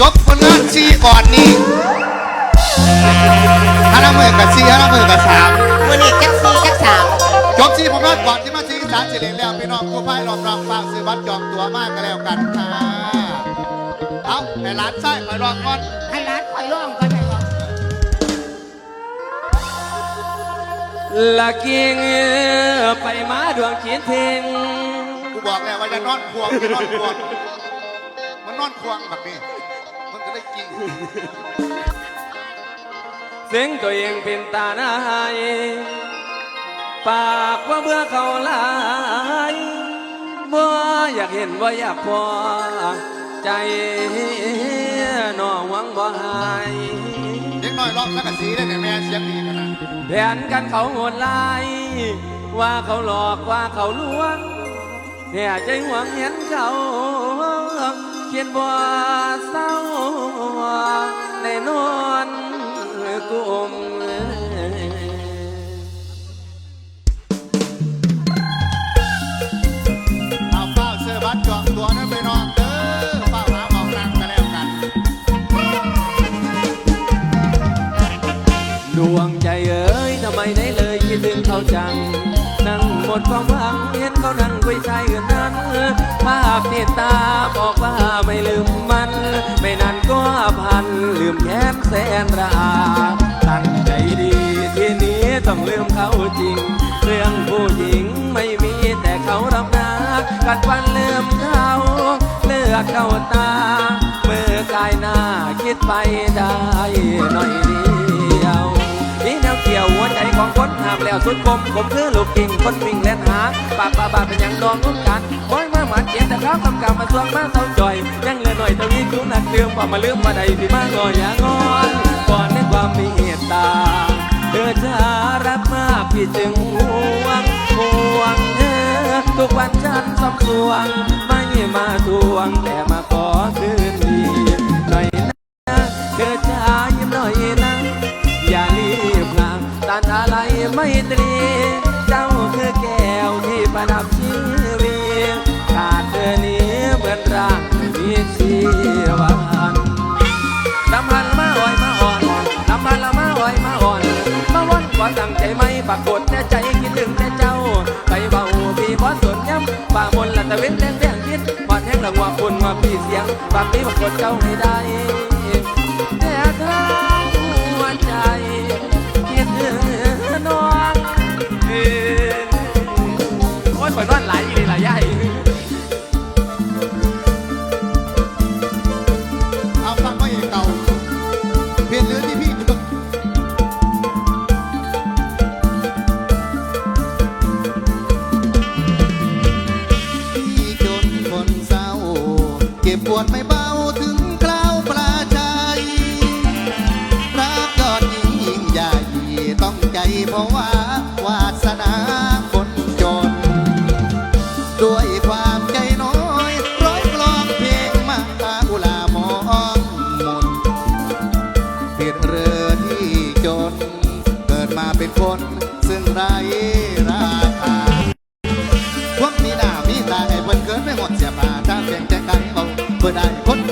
จบผลงานซีก่อนนี้ฮานาเมือกับซีฮานาเมือกับสามมือนี่จักสี่จักสามจบซีผลงานก่อนที่มาซีสารสิริแล้วพี่น้องผู้พ่ายรอบรับฝากซื้อบัตรจองตัวมากกันแล้วกันค่ะเอาให้ร้านไส้ไปรองก่อนให้ร้านคอยร้องก็ได้บ่ละกิ่งไปมาดวงคิดถึงกูบอกแล้วว่าจะนอนควงจะนอนควงมันนอนควงแบบนี้ มันก็ได้จริงเสียงตัวเองเป็นตาหน้ายปากว่าเบื่อเขาหลายบ่อยากเห็นว่าอยากพอ ใจนอหวังบ่หายเด็กน้อยร้องสักกะสีได้แต่แม่เสียงดีขนาดแผนกันเขาโหดลาย ว่าเขาหลอกว่าเขาลวงแห่ใจหวังเห็นเขาเขียนบ่เนั่งคุยชายอื่นนั้นภาพติดตาบอกว่าไม่ลืมมัน ไม่นานก็พัน ลืมแค้นแสนราตั้งใจดีทีนี้ต้องลืมเขาจริง เรื่องผู้หญิงไม่มีแต่เขารับนากัดฟันลืมเขาเลือกเข้าตา เมื่อกายหน้าคิดไปได้หน่อยดี กี่ยวหัวใจของคนหามแล้วสุดคมผมคือลูกกิ่งคนวิ่งเล่นหาปากบาบาเป็นอย่างนองนุ่นกันคอยมาหมันเกียนแต่ครับคำกำมาสวงมาเศร้าจ่อยยังเหลือหน่อยตะวีจุนักเติมว่ามาลืมมาใดสิมางออย่างอนก่อนในความมีเมตตาเธอจะรักมากพี่จึงห่วงห่วงเธอทุกวันฉันสำสวงไม่มาทวงแต่มาขอคืน อะไมตรี เจ้าคือแก้วที่ประดับชีวิตขาดเธอนี้เหมือนร่างมีชีวันน้ำพันมาอ่อยมาอ่อนน้ำพันละมาอ่อยมาอ่อน มาวันก่อนตั้งใจไม่ปรากฏแต่ใจคิดถึงแต่เจ้า ไปเบาพี่พอสสนย้ำป่ามนละตะเว้นแดงแดงคิดพอดแห้งละงัวคุณว่าพี่เสียงฝากนี้ปรากฏเจ้าให้ได้แต่เธอหัวใจ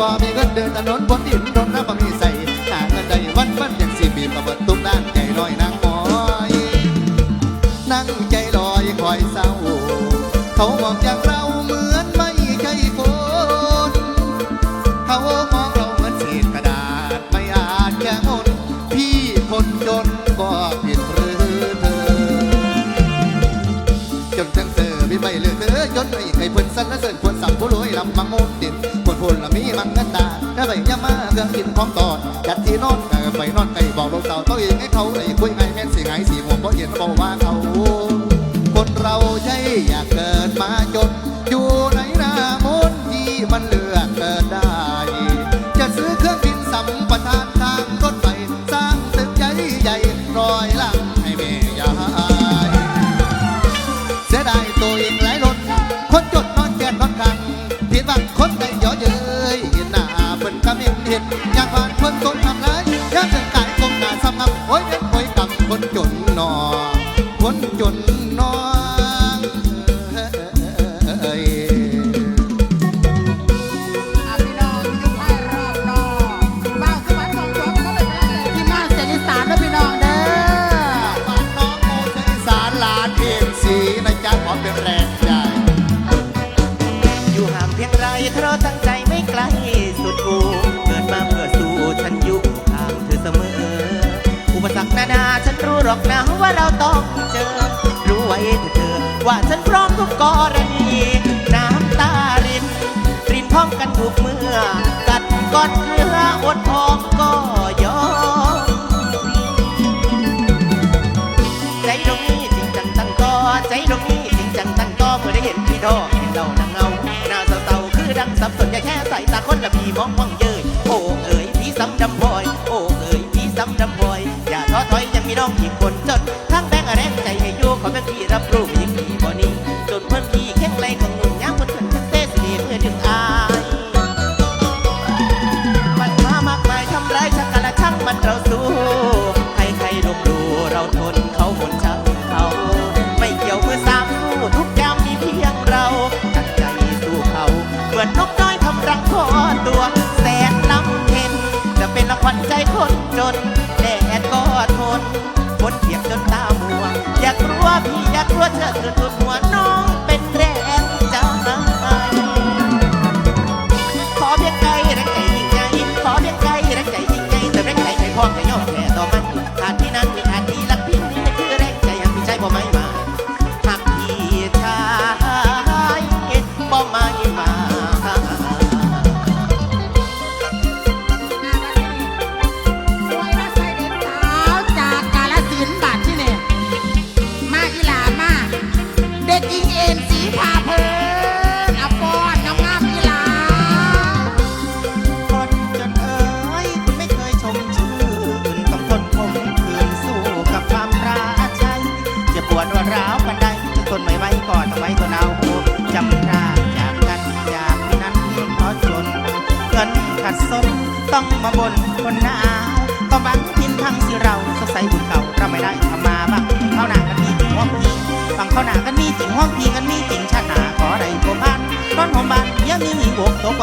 บ่มีเงินเดินถนนบนดินรถน้ำบ่มีใส่หาเงินได้วันวันอย่างสี่ปีมาเบิดทุกด้านใจน้อยนางหมอยนั่งใจลอยคอยเศร้า เขามองอย่างเราเหมือนไม่ใช่คนเขามองเราเหมือนเศษกระดาษไม่อาจแก้มนพี่คนจนก็ผิดหรือเธอ จนทั้งเธอไมีใบเลือกเธอจนไม่เคยเพิ่นสันและเสริญควรสั่งผู้รวยลำมังมดดินคน พูนละมีมังเงินตาถ้าไปยามาเรื่องกินของตอดจัดที่นอนไปนอนไก่บอกลูกสาวตัวเองให้เขาไอ้คุยไงแม่นสีไงสีหัวเพราะเห็นบอกว่าเขาคนเราใช่อยากเกิดมาจน นจน หรอกนะว่าเราต้องเจอ รู้ไว้เธอ ว่าฉันพร้อมทุกกรณี น้ำตาริน รินพร้อมกันถูกเมื่อ กัดกอดเนื้ออดทอมก็ยอมใจตรงนี้จริงจังตั้งก็ ใจตรงนี้จริงจังตั้งก็เมื่อได้เห็นพี่ดอเห็นเรานางเงาหน้าเศร้าคือดังสับสนอย่าแค่ใส่ตาคนละพี่มองมอง น้องที่คนจน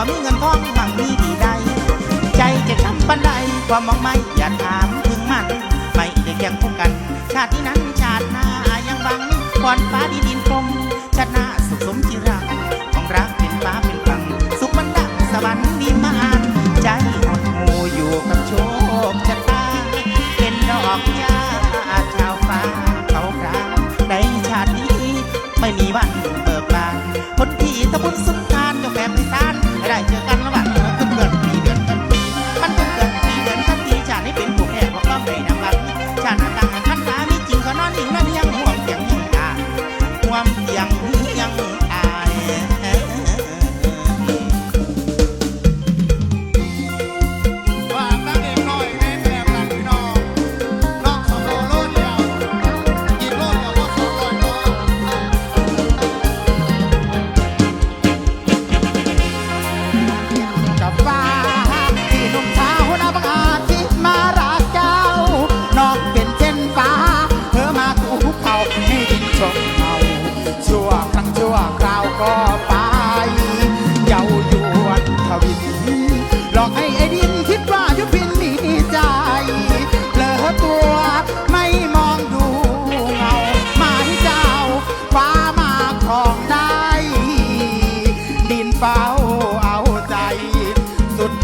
มีเงินทองมั่งมีดีใด ใจจะทำปันใดกว่ามองไม่อย่าถามถึงมัน ไม่ได้แคียงคู่กัน ชาตินั้นชาติหน้ายังบังก่อนฟ้าดี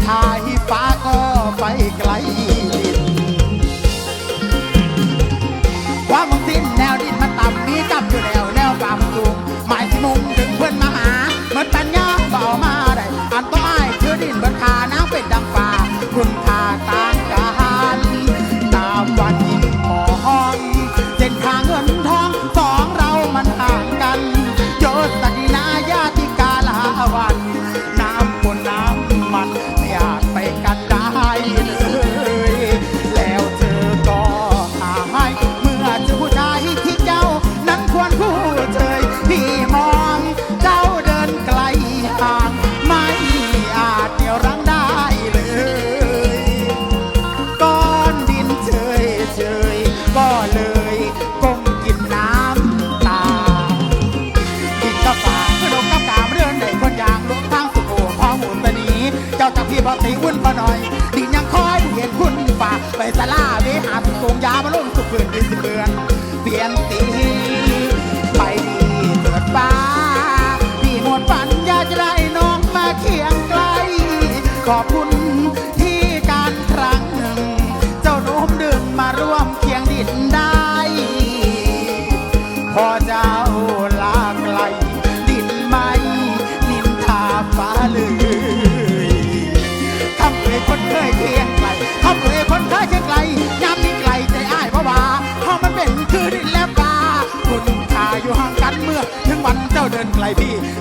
ชายฟ้า พอตีวุ่นพอหน่อย พี่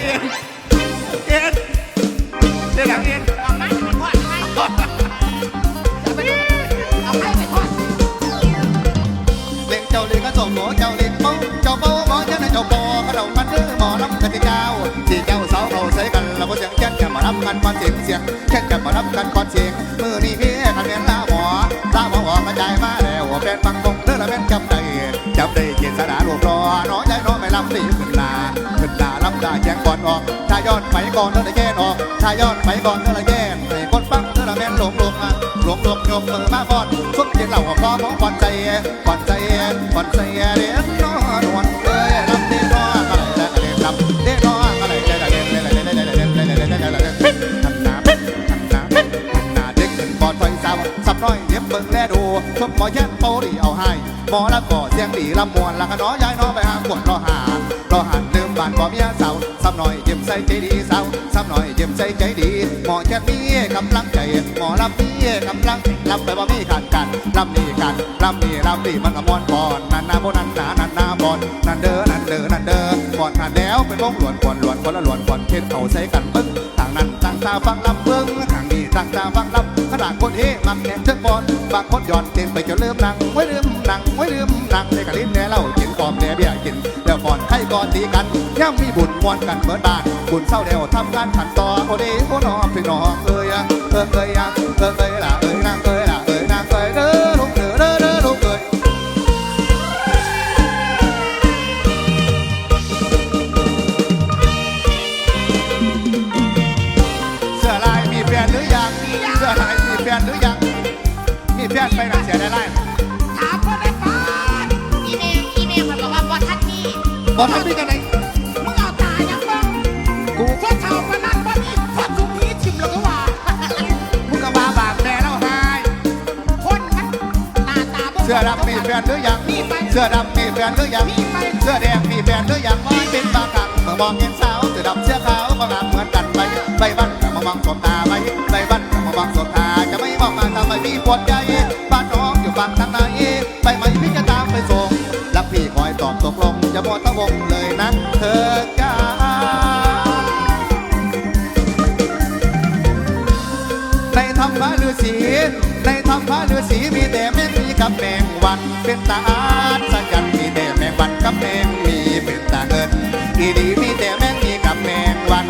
เอ็นเอ็นเดี๋ยวอยากเอ็นเอาไม้ไปทอดให้เอาไปเอาให้ไปทอดเล่งเจ้าเล่งก็สมโหเจ้าเล่งเมาเจ้าเมาหมอเจ้าไหนเจ้าปอก็เดากันเด้อหมอลำกันที่เจ้าที่เจ้าสาวเขาใส่กันแล้วก็เสียงแค่มารับกันก่อนเสียงเสียงแค่มารับกันก่อนเสียงมือนี่พี่คะแนนลาหมอลาหมอออกระจายมาแล้วแฟนฟังคงเด้อละแม่นจำได้จำได้เกียรติสนาลวงรอน้อยใจน้อยไม่ลำตีขึ้นลา ขึ้นลาลำลาแข่งก่อนออกถ้าย้อนไปก่อนเด้อละแก่นออกถ้าย้อนไปก่อนเด้อละแก่นให้คนฟังเด้อละแม่นหลงหลงมาหลงหลงยกมือมาก่อนสุดเย็นเหล่าก็พอของก่อนใจก่อนใจก่อนใจเด่นนอนวนเอ้ยลำเด่นนอนอะไรได้เด่นลำเด่นนอนอะไรได้เด่นเด่นเด่นเด่นเด่นเด่นเด่นเด่นเด่นเด่นเด่นเด่นทำหน้าทำหน้าทำหน้าเด็กขึ้นก่อนไฟสาวสับน้อยเลี้ยมเบิ่งแลดูชมหมอแย่นโตดีเอาให้หมอละก่อเสียงดีลำมวนละขน้อยยายน้องไปหาขวดรอหารอหันลืมบ้านบ่เมียสาวซ้ำหน่อยยิ้มใส่ใจดีสาวซ้ำหน่อยยิ้มใส่ใจดีหมอแค่มีกำลังใจหมอลำมีกำลังลำไปบ่มีขาดกันลำนี่กันลำนี่ลำนี่มันก็มวนก่อนนันนาโบนันนานันนาบอนนันเด้อนันเด้อนันเด้อก่อนหันแล้วเป็นวงหลวนก่อนหลวนคนละหลวนก่อนเทศเขาใส่กันปึ้งต่างนั้นต่างตาฟังลำเบิ้งทางนี้ต่างตาฟังลำขนาดคนเฮมักแข่งเชิงบอลบางคนย้อนเต้นไปจนลืมหนังไว้ลืมหนังไว้ลืมหนังในกะลิ้นแน่เล่ากินกอมแน่เบี้ยกิน ก่อนใครก่อนตีกันย่ำมีบุญมวนกันเหมือนบ้านบุญเศร้าเดียวทำงานขันต่อโอเดโอนอพี่น้องเอ้ยอะเอ้ยเอ้ยอะเอ้ยเอ้ยล่ะเอ้ยนางเอ้ยล่ะเอ้ยนางเอ้ยเด้อลูกเด้อเด้อเด้อลูกเอ้ยเสื้อลายมีแฟนหรือยังเสื้อลายมีแฟนหรือยังมีแฟนไปหนเสียได้ไร บอกทำพี่กันไหนมึงเอาตายยังบ้างกูพวกเท่ามานั่นบ้านี่ฟันทุกนี้ทิมแล้วก็ว่ามึงก็มาบากแน่แล้วไฮคนมันหน้าตาบ่เสื้อดำมีแฟนหรือยังมีไปเสื้อดำมีแฟนหรือยังมีไปเสื้อแดงมีแฟนหรือยังไม่เป็นบากังเมื่อมองเห็นสาวเสื้อดำเสื้อขาวก็งามเหมือนกันไปใบบันกับมามองสบตาไปใบบันกับมามองสบตาจะไม่มองมาทำไมพี่ปวดใจ นะเธอจ้าในธรรมะฤาษีในธรรมะฤาษีมีแต่แมงมีกับแมงวัน เป็นตาอาสจันมีแต่แมงวันกับแมงมีเป็นตาเงินอีดีมีแต่แมงมีกับแมงวัน